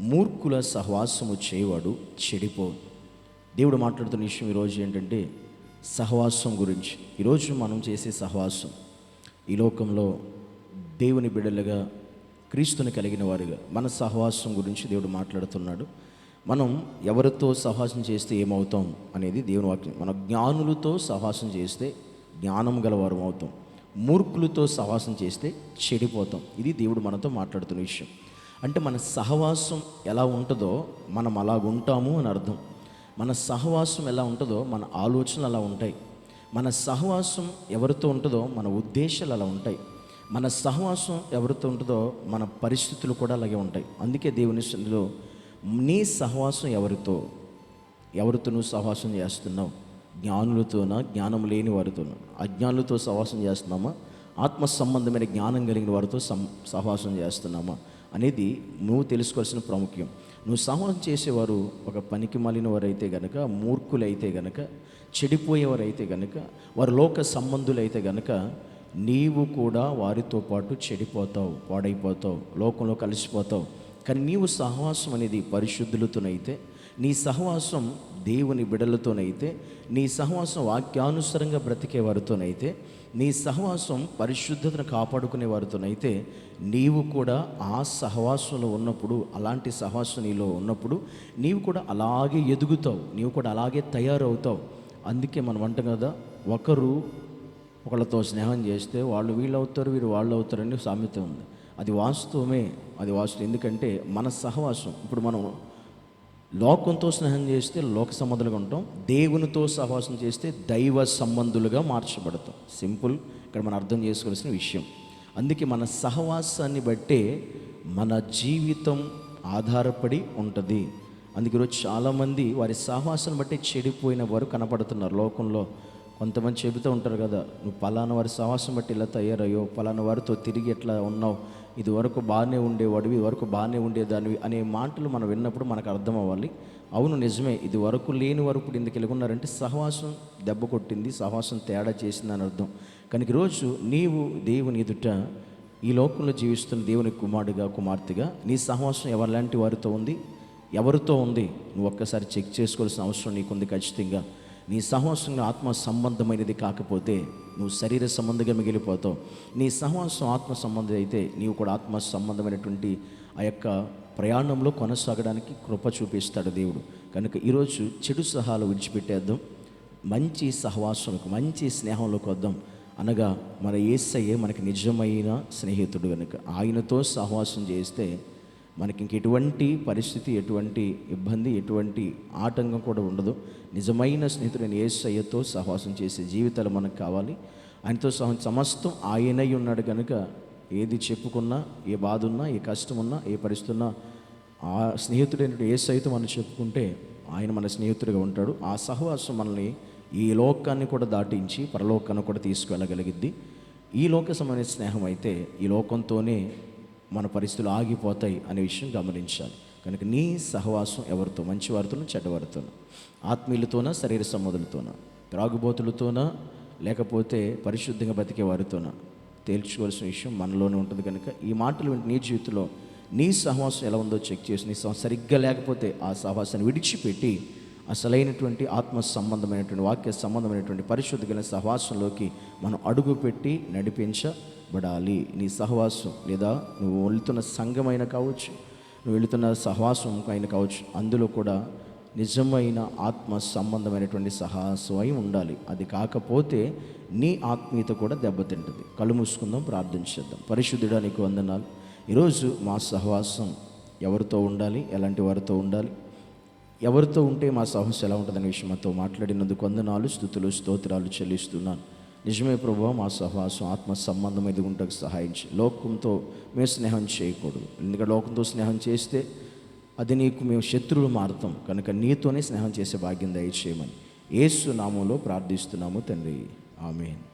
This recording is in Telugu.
మూర్ఖుల సహవాసము చేయవాడు చెడిపో దేవుడు మాట్లాడుతున్న విషయం ఈరోజు ఏంటంటే సహవాసం గురించి. ఈరోజు మనం చేసే సహవాసం ఈ లోకంలో దేవుని బిడ్డలుగా క్రీస్తుని కలిగిన వారుగా మన సహవాసం గురించి దేవుడు మాట్లాడుతున్నాడు. మనం ఎవరితో సహవాసం చేస్తే ఏమవుతాం అనేది దేవుని వాక్యం. మన జ్ఞానులతో సహవాసం చేస్తే జ్ఞానం గలవారు అవుతాం మూర్ఖులతో సహవాసం చేస్తే చెడిపోతాం. ఇది దేవుడు మనతో మాట్లాడుతున్న విషయం. అంటే మన సహవాసం ఎలా ఉంటుందో మనం అలా ఉంటాము అని అర్థం. మన సహవాసం ఎలా ఉంటుందో మన ఆలోచనలు అలా ఉంటాయి. మన సహవాసం ఎవరితో ఉంటుందో మన ఉద్దేశాలు అలా ఉంటాయి. మన సహవాసం ఎవరితో ఉంటుందో మన పరిస్థితులు కూడా అలాగే ఉంటాయి. అందుకే దేవుని సన్నిధిలో నీ సహవాసం ఎవరితో? ఎవరితో నువ్వు సహవాసం చేస్తున్నావు? జ్ఞానులతోనా? జ్ఞానం లేని వారితోనూ? అజ్ఞానులతో సహవాసం చేస్తున్నామా? ఆత్మ సంబంధమైన జ్ఞానం కలిగిన వారితో సం సహవాసం చేస్తున్నామా? అనేది నువ్వు తెలుసుకోవాల్సిన ప్రాముఖ్యం. నువ్వు సహవాసం చేసేవారు ఒక పనికి మాలిన వారైతే గనక మూర్ఖులైతే గనక చెడిపోయేవారైతే గనక వారు లోక సంబంధులైతే గనక నీవు కూడా వారితో పాటు చెడిపోతావు పాడైపోతావు లోకంలో కలిసిపోతావు. కానీ నీవు సహవాసం అనేది పరిశుద్ధులతోనైతే నీ సహవాసం దేవుని బిడలతోనైతే నీ సహవాసం వాక్యానుసరంగా బ్రతికే వారితోనైతే నీ సహవాసం పరిశుద్ధతను కాపాడుకునే వారితోనైతే నీవు కూడా ఆ సహవాసంలో ఉన్నప్పుడు అలాంటి సహవాసం నీలో ఉన్నప్పుడు నీవు కూడా అలాగే ఎదుగుతావు నీవు కూడా అలాగే తయారవుతావు. అందుకే మనం అంటాం కదా ఒకరు ఒకళ్ళతో స్నేహం చేస్తే వాళ్ళు వీళ్ళు అవుతారు వీరు వాళ్ళు అవుతారని సామెత ఉంది. అది వాస్తవమే అది వాస్తవం. ఎందుకంటే మన సహవాసం ఇప్పుడు మనం లోకంతో స్నేహం చేస్తే లోక సంబంధులుగా ఉంటాం దేవునితో సహవాసం చేస్తే దైవ సంబంధులుగా మార్చబడతాం. సింపుల్ ఇక్కడ మనం అర్థం చేసుకోవాల్సిన విషయం. అందుకే మన సహవాసాన్ని బట్టే మన జీవితం ఆధారపడి ఉంటుంది. అందుకే ఈరోజు చాలామంది వారి సహవాసాన్ని బట్టి చెడిపోయిన వారు కనపడుతున్నారు లోకంలో. కొంతమంది చెబుతూ ఉంటారు కదా నువ్వు పలానా వారి సహవాసం బట్టి ఇలా తయారయ్యో పలానా వారితో తిరిగి ఎట్లా ఉన్నావు ఇది వరకు బాగానే ఉండేవాడివి ఇది వరకు బాగానే ఉండేదానివి అనే మాటలు మనం విన్నప్పుడు మనకు అర్థం అవ్వాలి. అవును నిజమే ఇది వరకు లేని వరకు ఇప్పుడు ఇందుకు వెళ్ళుకున్నారంటే సహవాసం దెబ్బ కొట్టింది సహవాసం తేడా చేసింది అని అర్థం. కనుక ఈరోజు నీవు దేవుని ఎదుట ఈ లోకంలో జీవిస్తున్న దేవుని కుమారుడిగా కుమార్తెగా నీ సహవాసం ఎవరిలాంటి వారితో ఉంది? ఎవరితో ఉంది? నువ్వు ఒక్కసారి చెక్ చేసుకోవాల్సిన అవసరం నీకుంది ఖచ్చితంగా. నీ సహవాసంగా ఆత్మ సంబంధమైనది కాకపోతే నువ్వు శరీర సంబంధంగా మిగిలిపోతావు. నీ సహవాసం ఆత్మ సంబంధం అయితే నీవు కూడా ఆత్మ సంబంధమైనటువంటి ఆ యొక్క ప్రయాణంలో కొనసాగడానికి కృప చూపిస్తాడు దేవుడు. కనుక ఈరోజు చెడు సహాలు విడిచిపెట్టేద్దాం. మంచి సహవాసంలోకి మంచి స్నేహంలోకి వద్దాం. అనగా మన ఏసయ్యే మనకి నిజమైన స్నేహితుడు కనుక ఆయనతో సహవాసం చేస్తే మనకి ఇంక ఎటువంటి పరిస్థితి ఎటువంటి ఇబ్బంది ఎటువంటి ఆటంకం కూడా ఉండదు. నిజమైన స్నేహితుడైన ఏసయ్యతో సహవాసం చేసే జీవితాలు మనకు కావాలి. ఆయనతో సహ సమస్తం ఆయనై ఉన్నాడు కనుక ఏది చెప్పుకున్నా ఏ బాధ ఉన్నా ఏ కష్టం ఉన్నా ఏ పరిస్థితి ఉన్నా ఆ స్నేహితుడైన ఏసయ్యతో మనం చెప్పుకుంటే ఆయన మన స్నేహితుడిగా ఉంటాడు. ఆ సహవాసం మనల్ని ఈ లోకాన్ని కూడా దాటించి పరలోకాన్ని కూడా తీసుకువెళ్ళగలిగిద్ది ఈ లోక సంబంధించిన స్నేహం అయితే ఈ లోకంతోనే మన పరిస్థితులు ఆగిపోతాయి అనే విషయం గమనించాలి. కనుక నీ సహవాసం ఎవరితో? మంచి వారితోనూ చెడ్డవారితోనూ ఆత్మీయులతోనా శరీర సమ్మతులతోనా త్రాగుబోతులతోనా లేకపోతే పరిశుద్ధంగా బతికే వారితోనా? తేల్చుకోవాల్సిన విషయం మనలోనే ఉంటుంది కనుక ఈ మాటలు వింటే నీ జీవితంలో నీ సహవాసం ఎలా ఉందో చెక్ చేసి నీ సహవాసం సరిగ్గా లేకపోతే ఆ సహవాసాన్ని విడిచిపెట్టి అసలైనటువంటి ఆత్మ సంబంధమైనటువంటి వాక్య సంబంధమైనటువంటి పరిశుద్ధ కలిగిన సహవాసంలోకి మనం అడుగుపెట్టి నడిపించబడాలి. నీ సహవాసం లేదా నువ్వు వెళుతున్న సంఘమైన కావచ్చు నువ్వు వెళుతున్న సహవాసం అయిన కావచ్చు అందులో కూడా నిజమైన ఆత్మ సంబంధమైనటువంటి సహాసం అయి ఉండాలి. అది కాకపోతే నీ ఆత్మీయత కూడా దెబ్బతింటుంది. కళ్ళు మూసుకుందాం ప్రార్థన చేద్దాం. పరిశుద్ధుడా నీకు వందనాలు. ఈరోజు మా సహవాసం ఎవరితో ఉండాలి? ఎలాంటి వారితో ఉండాలి? ఎవరితో ఉంటే మా సాహస్ ఎలా ఉంటుందనే విషయం మాతో మాట్లాడినందుకు వందనాలు స్థుతులు స్తోత్రాలు చెల్లిస్తున్నాను. నిజమే ప్రభు మా సహవాసం ఆత్మ సంబంధం ఎదుగుంటకు సహాయించి లోకంతో మేము స్నేహం చేయకూడదు. ఎందుకంటే లోకంతో స్నేహం చేస్తే అది నీకు మేము శత్రువులు మారుతాం. కనుక నీతోనే స్నేహం చేసే భాగ్యం దయచేయమని. ఏసు నామంలో ప్రార్థిస్తున్నాము తండ్రి. ఆమెన్.